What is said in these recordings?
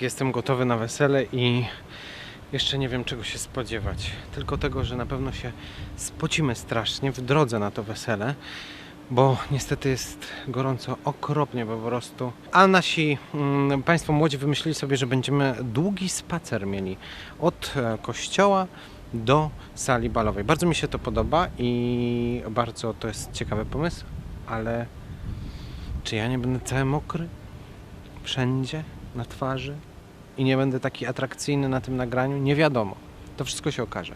Jestem gotowy na wesele i jeszcze nie wiem czego się spodziewać. Tylko tego, że na pewno się spocimy strasznie w drodze na to wesele, bo niestety jest gorąco okropnie po prostu. A nasi mm, Państwo młodzi wymyślili sobie, że będziemy długi spacer mieli od e, kościoła do sali balowej. Bardzo mi się to podoba i bardzo to jest ciekawy pomysł, ale czy ja nie będę cały mokry? Wszędzie? Na twarzy? I nie będę taki atrakcyjny na tym nagraniu? Nie wiadomo. To wszystko się okaże.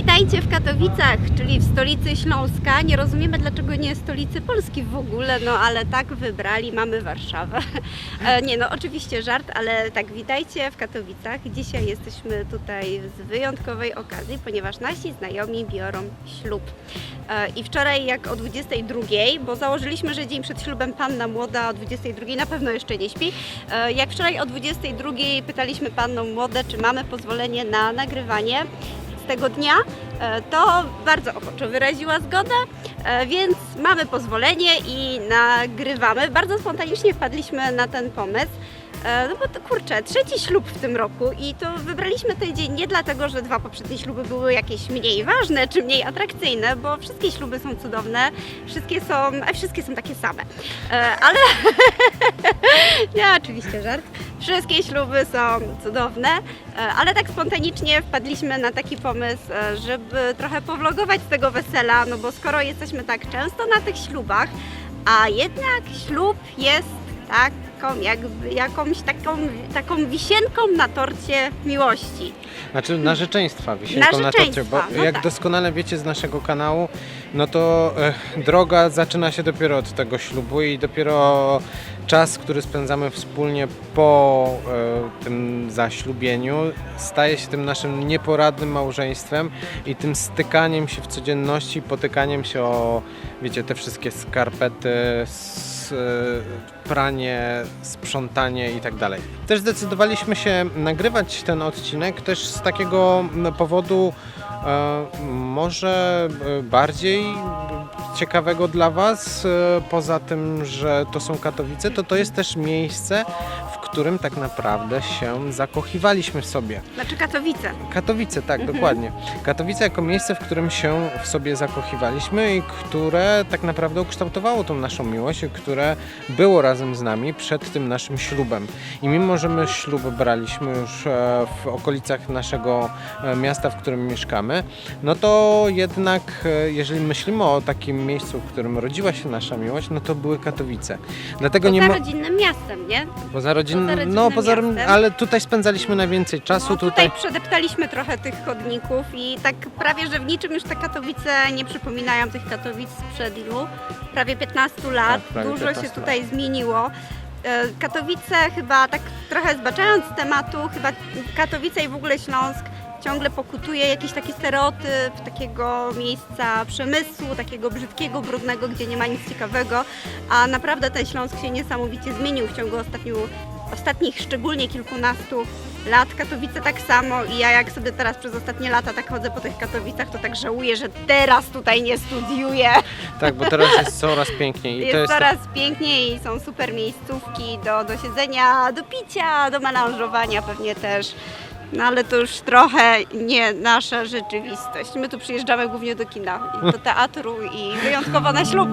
Witajcie w Katowicach, czyli w stolicy Śląska. Nie rozumiemy, dlaczego nie stolicy Polski w ogóle, no ale tak wybrali, mamy Warszawę. E, nie no, oczywiście żart, ale tak, witajcie w Katowicach. Dzisiaj jesteśmy tutaj z wyjątkowej okazji, ponieważ nasi znajomi biorą ślub. E, I wczoraj jak o 22, bo założyliśmy, że dzień przed ślubem panna młoda o 22 na pewno jeszcze nie śpi. E, Jak wczoraj o 22 pytaliśmy panną młodę, czy mamy pozwolenie na nagrywanie tego dnia, e, to bardzo ochoczo wyraziła zgodę, e, więc mamy pozwolenie i nagrywamy. Bardzo spontanicznie wpadliśmy na ten pomysł. E, No bo kurczę, trzeci ślub w tym roku i to wybraliśmy ten dzień nie dlatego, że dwa poprzednie śluby były jakieś mniej ważne czy mniej atrakcyjne, bo wszystkie śluby są cudowne, wszystkie są, a wszystkie są takie same. E, Ale nie, oczywiście żart. Wszystkie śluby są cudowne, e, ale tak spontanicznie wpadliśmy na taki pomysł, e, żeby trochę powlogować z tego wesela, no bo skoro jesteśmy tak często na tych ślubach, a jednak ślub jest taką jakby jakąś taką, taką wisienką na torcie miłości. Znaczy narzeczeństwa, wisienką na torcie, bo no jak tak. doskonale wiecie z naszego kanału, no to e, droga zaczyna się dopiero od tego ślubu i dopiero czas, który spędzamy wspólnie po e, tym zaślubieniu, staje się tym naszym nieporadnym małżeństwem i tym stykaniem się w codzienności, potykaniem się o, wiecie, te wszystkie skarpety, e, pranie, sprzątanie i tak dalej. Też zdecydowaliśmy się nagrywać ten odcinek też z takiego powodu e, może e, bardziej ciekawego dla Was, poza tym, że to są Katowice, to to jest też miejsce, w którym tak naprawdę się zakochiwaliśmy w sobie. Znaczy Katowice. Katowice, tak, Mhm. dokładnie. Katowice jako miejsce, w którym się w sobie zakochiwaliśmy i które tak naprawdę ukształtowało tą naszą miłość, i które było razem z nami przed tym naszym ślubem. I mimo, że my ślub braliśmy już e, w okolicach naszego e, miasta, w którym mieszkamy, no to jednak, e, jeżeli myślimy o takim miejscu, w którym rodziła się nasza miłość, no to były Katowice. Dlatego nie Poza mo- rodzinnym miastem, nie? Poza rodzinnym, poza rodzinnym no poza, miastem. ale tutaj spędzaliśmy najwięcej czasu. No, tutaj tutaj przedeptaliśmy trochę tych chodników i tak prawie, że w niczym już te Katowice nie przypominają tych Katowic sprzed ilu? Prawie 15 lat. Tak, prawie Dużo 15 się tutaj zmieniło. E, Katowice chyba tak trochę zbaczając z tematu, chyba Katowice i w ogóle Śląsk ciągle pokutuje jakiś taki stereotyp takiego miejsca przemysłu, takiego brzydkiego, brudnego, gdzie nie ma nic ciekawego, a naprawdę ten Śląsk się niesamowicie zmienił w ciągu ostatniu, ostatnich szczególnie kilkunastu lat. Katowice tak samo i ja jak sobie teraz przez ostatnie lata tak chodzę po tych Katowicach, to tak żałuję, że teraz tutaj nie studiuję. Tak, bo teraz jest coraz piękniej. I Jest, to jest coraz piękniej, są super miejscówki do, do siedzenia, do picia, do melanżowania pewnie też. No ale to już trochę nie nasza rzeczywistość. My tu przyjeżdżamy głównie do kina, do teatru i wyjątkowo na ślub.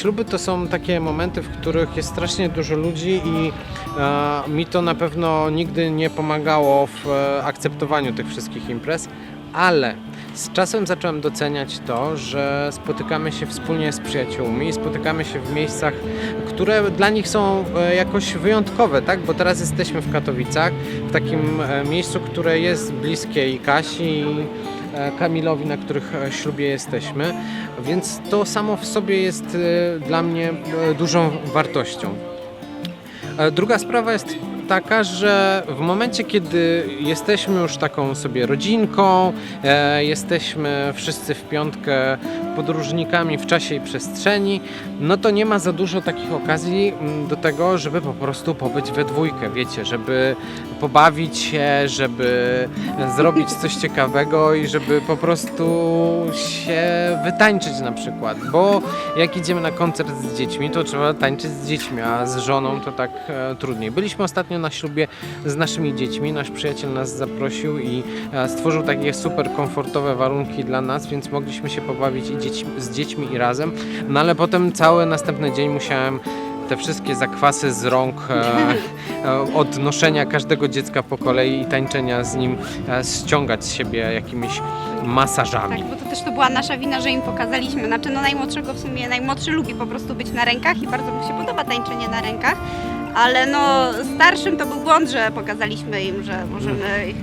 Śluby to są takie momenty, w których jest strasznie dużo ludzi i e, mi to na pewno nigdy nie pomagało w e, akceptowaniu tych wszystkich imprez, ale z czasem zacząłem doceniać to, że spotykamy się wspólnie z przyjaciółmi spotykamy się w miejscach, które dla nich są e, jakoś wyjątkowe, tak? Bo teraz jesteśmy w Katowicach, w takim e, miejscu, które jest bliskie i Kasi, i Kamilowi, na których e, ślubie jesteśmy, więc to samo w sobie jest e, dla mnie e, dużą wartością. E, Druga sprawa jest taka, że w momencie, kiedy jesteśmy już taką sobie rodzinką, e, jesteśmy wszyscy w piątkę podróżnikami w czasie i przestrzeni, no to nie ma za dużo takich okazji mm, do tego, żeby po prostu pobyć we dwójkę, wiecie, żeby pobawić się, żeby zrobić coś ciekawego i żeby po prostu się wytańczyć na przykład, bo jak idziemy na koncert z dziećmi, to trzeba tańczyć z dziećmi, a z żoną to tak e, trudniej. Byliśmy ostatnio na ślubie z naszymi dziećmi, nasz przyjaciel nas zaprosił i e, stworzył takie super komfortowe warunki dla nas, więc mogliśmy się pobawić i dzieci, z dziećmi i razem, no ale potem cały następny dzień musiałem te wszystkie zakwasy z rąk e, e, od noszenia każdego dziecka po kolei i tańczenia z nim e, ściągać z siebie jakimiś masażami. Tak, bo to też to była nasza wina, że im pokazaliśmy. Znaczy, no najmłodszego w sumie, najmłodszy lubi po prostu być na rękach i bardzo mu się podoba tańczenie na rękach. Ale no starszym to był błąd, że pokazaliśmy im, że możemy ich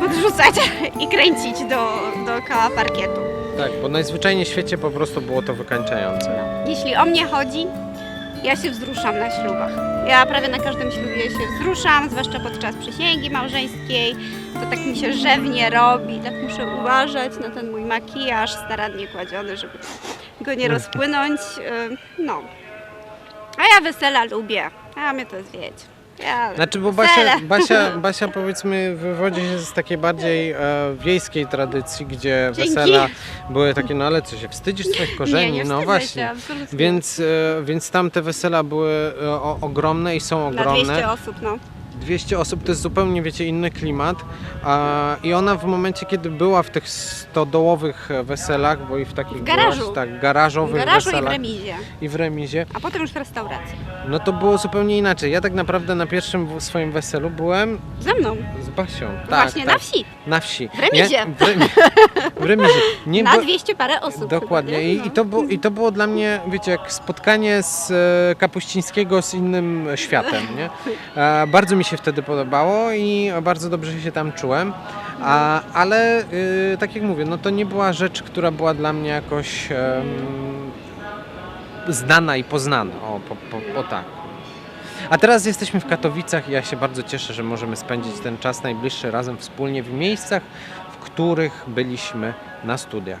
podrzucać i kręcić do, dookoła parkietu. Tak, bo najzwyczajniej w świecie po prostu było to wykańczające. Jeśli o mnie chodzi, ja się wzruszam na ślubach. Ja prawie na każdym ślubie się wzruszam, zwłaszcza podczas przysięgi małżeńskiej. To tak mi się rzewnie robi, tak muszę uważać na ten mój makijaż starannie kładziony, żeby go nie rozpłynąć. Ym, No. A ja wesela lubię. A mnie to wiecie. Ja Znaczy, bo wesele. Basia, Basia, Basia powiedzmy wywodzi się z takiej bardziej e, wiejskiej tradycji, gdzie Dzięki. wesela były takie, no ale co się, wstydzisz swoich korzeni? nie, nie no wstydzę właśnie. Się, absolutnie. Więc, e, więc tam te wesela były e, o, ogromne i są Na ogromne. 200 osób, no. 200 osób to jest zupełnie, wiecie, inny klimat. I ona w momencie, kiedy była w tych stodołowych weselach, bo i w takich W garażu. byłaś, tak, W garażowych garażu i w weselach remizie. i w remizie, A potem już w restauracji. no to było zupełnie inaczej. Ja tak naprawdę na pierwszym w- swoim weselu byłem Ze mną. z Basią. Tak, Właśnie tak, na wsi. Na wsi. W remizie. Nie, w, remi, w remizie. Nie na było- 200 parę osób. Dokładnie. I, i, to było, I to było dla mnie, wiecie, jak spotkanie z e, Kapuścińskiego z innym światem, nie? E, bardzo mi się wtedy podobało i bardzo dobrze się tam czułem. A, ale e, tak jak mówię, no to nie była rzecz, która była dla mnie jakoś znana i poznana. O, po, po, o tak. A teraz jesteśmy w Katowicach i ja się bardzo cieszę, że możemy spędzić ten czas najbliższy razem wspólnie w miejscach, w których byliśmy na studiach.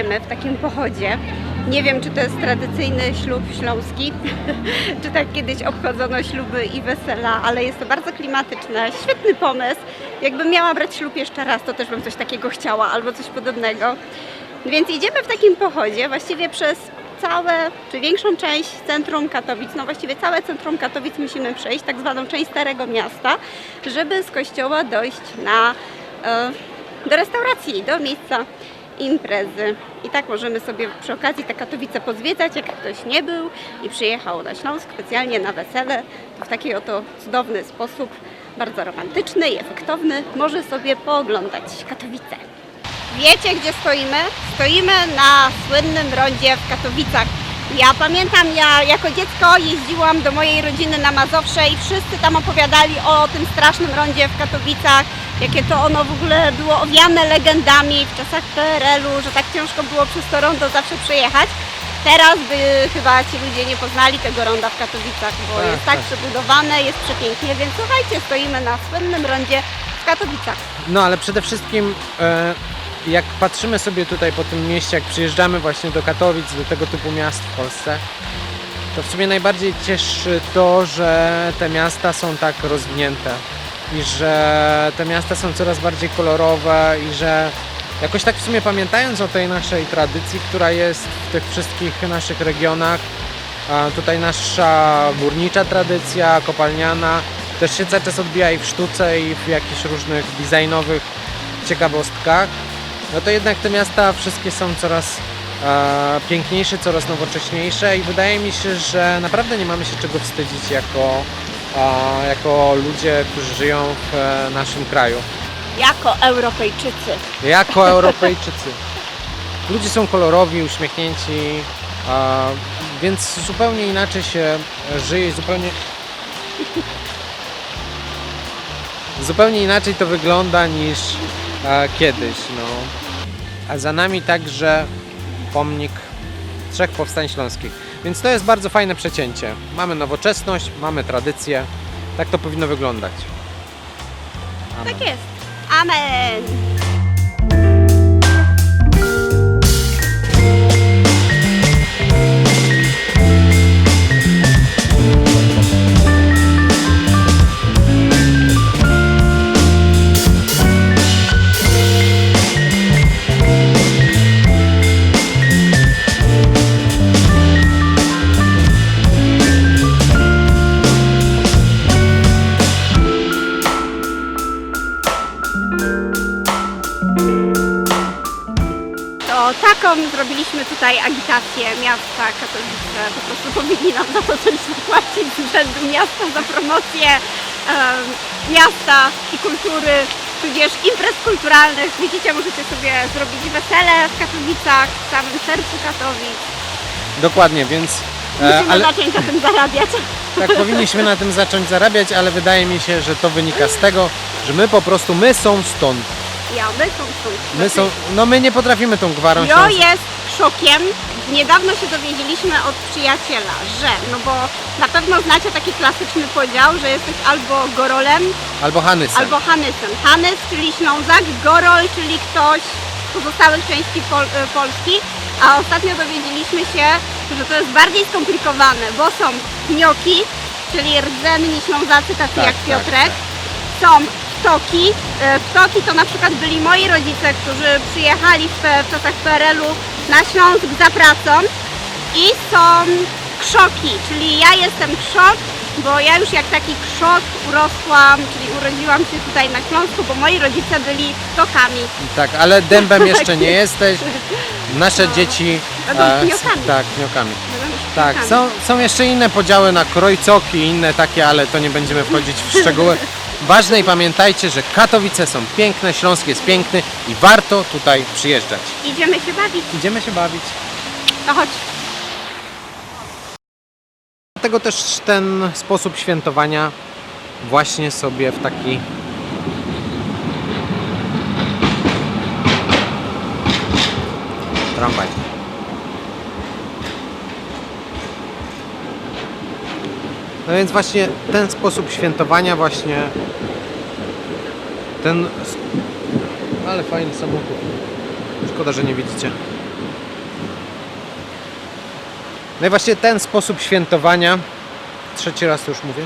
oto idziemy w takim pochodzie. Nie wiem, czy to jest tradycyjny ślub śląski, czy tak kiedyś obchodzono śluby i wesela, ale jest to bardzo klimatyczne, świetny pomysł. Jakbym miała brać ślub jeszcze raz, to też bym coś takiego chciała albo coś podobnego. Więc idziemy w takim pochodzie właściwie przez całe, czy większą część centrum Katowic, no właściwie całe centrum Katowic musimy przejść, tak zwaną część Starego Miasta, żeby z kościoła dojść na, e, do restauracji, do miejsca imprezy. I tak możemy sobie przy okazji te Katowice pozwiedzać, jak ktoś nie był i przyjechał na Śląsk specjalnie na wesele, to w taki oto cudowny sposób, bardzo romantyczny i efektowny, może sobie pooglądać Katowice. Wiecie, gdzie stoimy? Stoimy na słynnym rondzie w Katowicach. Ja pamiętam, ja jako dziecko jeździłam do mojej rodziny na Mazowsze i wszyscy tam opowiadali o tym strasznym rondzie w Katowicach, jakie to ono w ogóle było owiane legendami w czasach PRL-u, że tak ciężko było przez to rondo zawsze przejechać. Teraz by chyba ci ludzie nie poznali tego ronda w Katowicach, bo Tak, jest tak tak. przebudowane, jest przepięknie, więc słuchajcie, stoimy na słynnym rondzie w Katowicach. No ale przede wszystkim e, jak patrzymy sobie tutaj po tym mieście, jak przyjeżdżamy właśnie do Katowic, do tego typu miast w Polsce, to w sumie najbardziej cieszy to, że te miasta są tak rozwinięte i że te miasta są coraz bardziej kolorowe i że jakoś tak w sumie pamiętając o tej naszej tradycji, która jest w tych wszystkich naszych regionach, tutaj nasza górnicza tradycja, kopalniana, też się cały czas odbija i w sztuce, i w jakichś różnych designowych ciekawostkach. No to jednak te miasta wszystkie są coraz e, piękniejsze, coraz nowocześniejsze i wydaje mi się, że naprawdę nie mamy się czego wstydzić jako, jako ludzie, którzy żyją w e, naszym kraju. Jako Europejczycy. Jako Europejczycy. Ludzie są kolorowi, uśmiechnięci, więc zupełnie inaczej się żyje, i zupełnie. Zupełnie inaczej to wygląda niż e, kiedyś. No. A za nami także pomnik trzech powstań śląskich. Więc to jest bardzo fajne przecięcie. Mamy nowoczesność, mamy tradycję. Tak to powinno wyglądać. Amen. Tak jest. Amen. Tutaj agitację miasta Katowice. Po prostu powinni nam za to coś zapłacić z urzędu miasta za promocję em, miasta i kultury, tudzież imprez kulturalnych. Widzicie, możecie sobie zrobić wesele w Katowicach, w samym sercu Katowic. Dokładnie, więc. e, Musimy ale, zacząć na tym zarabiać. Tak, powinniśmy na tym zacząć zarabiać, ale wydaje mi się, że to wynika z tego, że my po prostu, my są stąd. Ja, my są. My są, no my nie potrafimy tą gwarą Jo śląską. jest szokiem. Niedawno się dowiedzieliśmy od przyjaciela, że, no bo na pewno znacie taki klasyczny podział, że jesteś albo Gorolem, Albo Hanysem. albo Hanysem. Hanys, czyli Ślązak, Gorol, czyli ktoś z pozostałych części Pol e, Polski, a ostatnio dowiedzieliśmy się, że to jest bardziej skomplikowane, bo są gnioki, czyli rdzenni Ślązacy tacy Tak, jak tak, Piotrek, są wtoki. E, Wtoki to na przykład byli moi rodzice, którzy przyjechali w, w czasach PRL-u na Śląsk za pracą i są krzoki, czyli ja jestem krzok, bo ja już jak taki krzok urosłam, czyli urodziłam się tutaj na Śląsku, bo moi rodzice byli wtokami. Tak, ale dębem jeszcze nie jesteś. Nasze dzieci. Będą e, kniokami. tak. Byłem już Tak, są, są jeszcze inne podziały na krojcoki i inne takie, ale to nie będziemy wchodzić w szczegóły. Ważne i pamiętajcie, że Katowice są piękne, Śląsk jest piękny i warto tutaj przyjeżdżać. Idziemy się bawić. Idziemy się bawić. To chodź. Dlatego też ten sposób świętowania właśnie sobie w taki tramwaj. No więc właśnie ten sposób świętowania właśnie ten ale fajny samochód. Szkoda, że nie widzicie. No i właśnie ten sposób świętowania, trzeci raz już mówię,